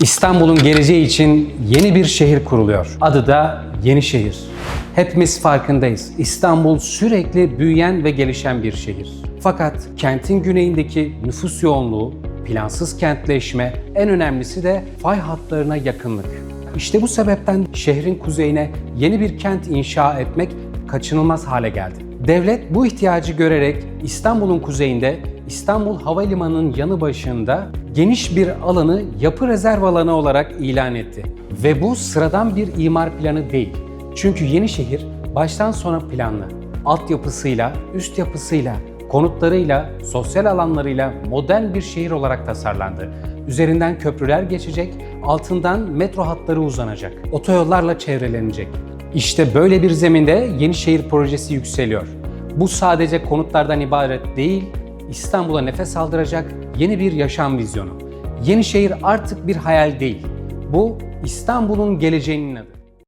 İstanbul'un geleceği için yeni bir şehir kuruluyor. Adı da Yenişehir. Hepimiz farkındayız. İstanbul sürekli büyüyen ve gelişen bir şehir. Fakat kentin güneyindeki nüfus yoğunluğu, plansız kentleşme, en önemlisi de fay hatlarına yakınlık. İşte bu sebepten şehrin kuzeyine yeni bir kent inşa etmek kaçınılmaz hale geldi. Devlet bu ihtiyacı görerek İstanbul'un kuzeyinde İstanbul Havalimanı'nın yanı başında geniş bir alanı yapı rezerv alanı olarak ilan etti. Ve bu sıradan bir imar planı değil. Çünkü Yenişehir baştan sona planlı. Altyapısıyla, üst yapısıyla, konutlarıyla, sosyal alanlarıyla modern bir şehir olarak tasarlandı. Üzerinden köprüler geçecek, altından metro hatları uzanacak, otoyollarla çevrelenecek. İşte böyle bir zeminde Yenişehir projesi yükseliyor. Bu sadece konutlardan ibaret değil, İstanbul'a nefes aldıracak yeni bir yaşam vizyonu. Yenişehir artık bir hayal değil. Bu İstanbul'un geleceğinin adı.